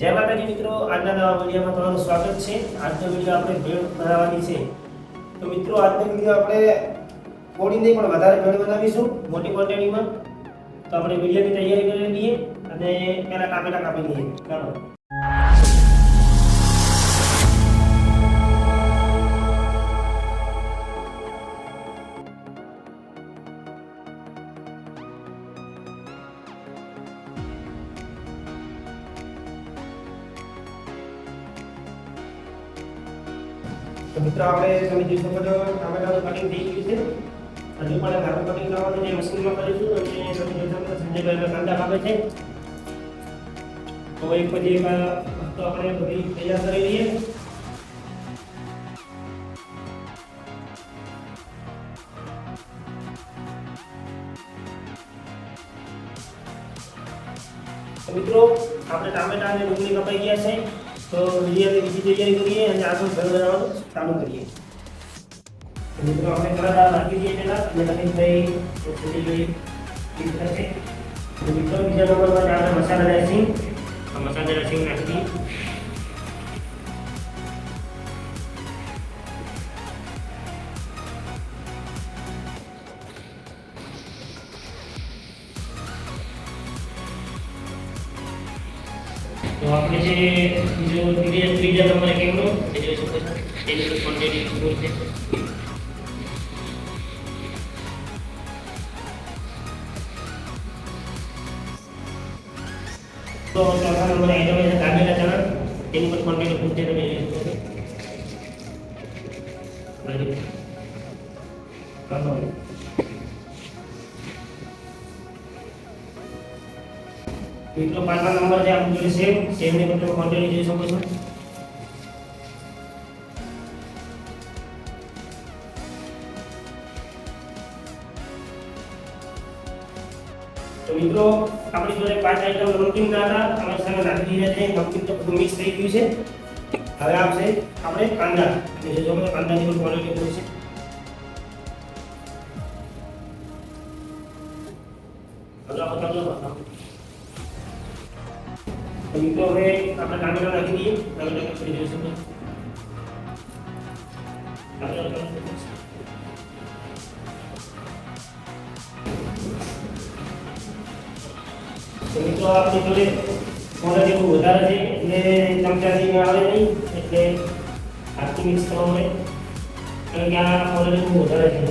જય માતાજી મિત્રો, આજના નવા વિડીયોમાં તમારું સ્વાગત છે. આજનો વીડિયો આપણે ભેળ બનાવવાની છે. તો મિત્રો, આજનો વીડિયો આપણે થોડી નહીં, પણ વધારે ભેળ બનાવીશું મોટી ક્વોન્ટિટીમાં તો આપણે વિડીયોની તૈયારી કરી લઈએ અને પહેલાં ટામેટા કાપી લઈએ. ચાલો. તો મિત્રો આપણે તમે જોઈ શકો છો ટામેટાનું કટિંગ થઈ ગયું છે. હજુ પણ નાનું કટિંગ કરવાનું જે મશીનમાં કરીશું અને તમે જોઈ શકો છો સંજયભાઈ કાંદા કાપે છે. તો એક પછી એક વસ્તુ આપણે બધી તૈયાર કરી લઈએ. તો મિત્રો, આપણે ટામેટા અને ડુંગળી કપાઈ ગયા છે. તો વિડીયોની બીજી તૈયારી કરીએ અને આગળ ઘર બનાવવાનું ચાલુ કરીએ તો મિત્રો આપણે કલર દાળ નાખી દઈએ પહેલા અને નવીનભાઈ થોડી ઘણી ક્લિક થશે તો મિત્રો બીજા નંબરમાં આપણે મસાલા રેસિંગ આ મસાલા રેસિંગ નાખી દઈએ আপনি যে কিছু মিডিয়া মিডিয়া ব্যাপারে কেগুলো সেগুলো কন্টেন্ট ইউজ করতে তো কথা নম্বর এটা হচ্ছে দাবি না? জানা তিন নম্বর কন্টেন্ট করতে হবে ধন্যবাদ મિત્રો પાંચમા નંબર છે આપણું જોડે સેવ સેવની પર તમે ક્વોન્ટિટી જોઈ શકો છો. તો મિત્રો, આપણી જોડે પાંચ આઈટમ નમકીન ના હતા. અમારી સામે નાખી દીધા છે. નમકીન તો બધું મિક્સ થઈ ગયું છે. હવે આવશે આપણે કાંદા. અને જે જોવો કાંદાની પણ ક્વોલિટી પૂરી છે. હવે આપણે કાંદા બતાવો તો મિત્રો હવે આપણે ટામેટા નાખી દઈએ ટામેટા કરી જોઈ શકો ટામેટા નાખી દઈએ. તો મિત્રો આપણી જોડે ક્વોન્ટિટી બહુ વધારે છે એટલે ચમચાથી આવે નહીં એટલે હાથથી મિક્સ કરવા મળે કારણ કે આ ક્વોન્ટિટી બહુ વધારે છે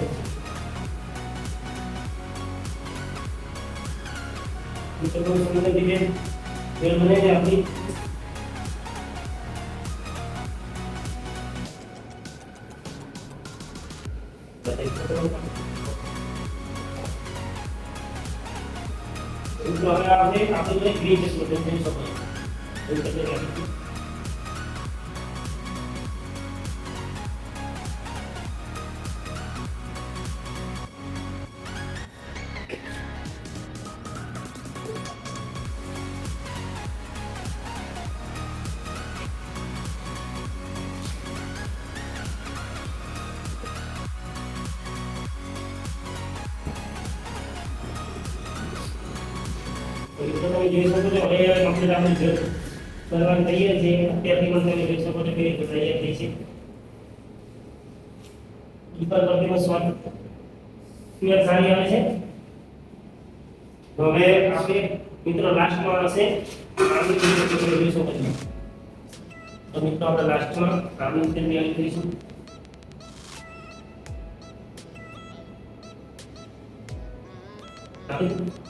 મિત્રો બહુ સુંદર फिर मैंने अपनी। आपने आपने ग्रीन चश्मे समझ હવે આપણે આપણે જોડે ગ્રીન ચટણી બને જોઈ શકો છો. ગ્રીન ચટણી નાખી. તો મિત્રો તમે જોઈ શકો છો હવે કમ્પ્લીટ આપણે જો કરવાની તૈયાર છે અત્યારથી પણ તમે જોઈ શકો છો કે રીતે તૈયાર થઈ છે ઉપર પરથી સ્વાદ સ્મેલ સારી આવે છે તો હવે આપણે મિત્રો લાસ્ટમાં હશે આમની તેલ તમે જોઈ શકો છો તો મિત્રો આપણે લાસ્ટમાં આમની તેલ એડ કરીશું આપી પછી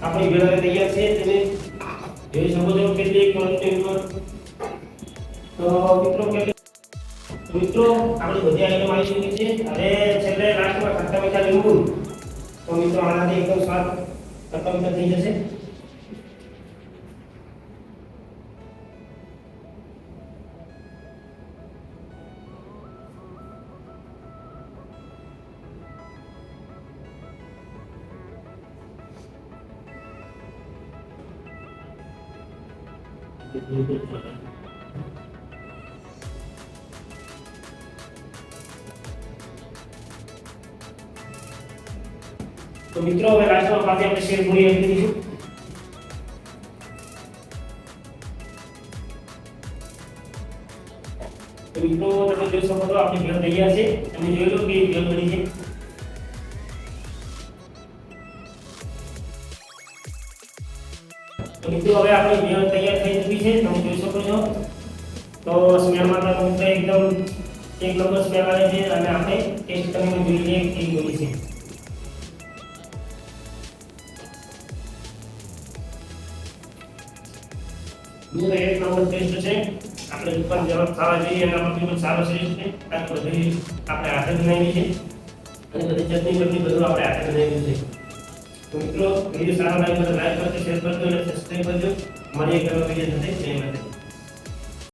આપણી ભેળા તૈયાર છે તમે જોઈ શકો છો કેટલી ક્વોન્ટિટીમાં તો મિત્રો કેટલી તો મિત્રો આપણે બધી આઈટમ આવી ચૂકી છે અને છેલ્લે લાસ્ટમાં ખાતા મીઠા લીંબુ તો મિત્રો આનાથી એકદમ સ્વાદ ખાતા મીઠા થઈ જશે Thank you. તો મિત્રો હવે લાસ્ટમાં પાસે આપણે શેર પૂરી એડ કરીશું તો મિત્રો તમે જોઈ શકો છો આપણી ભેળ તૈયાર છે તમે જોઈ લો કે ભેળ બની છે તો મિત્રો હવે આપણે ભેળ તૈયાર થઈ ચૂકી છે તમે જોઈ શકો છો તો સ્મેલમાં તો એકદમ એક નંબર સ્મેલ આવે છે અને આપણે ટેસ્ટ કરીને જોઈ લઈએ કેવી છે મિત્રો એક નંબર ટેસ્ટ છે. આપણે ઉપર જવાબ ખાવા જઈએ, એના પરથી પણ સારો શ્રેષ્ઠ છે. કારણ કે બધી આપણે હાથે બનાવી છે. અને બધી ચટણી ચટણી બધું આપણે હાથે બનાવ્યું છે. તો મિત્રો વીડિયો સારો લાગ્યો તો લાઈક કરજો શેર કરજો અને સબસ્ક્રાઈબ કરજો. મળીએ એક નવા વીડિયો સાથે. જય માતા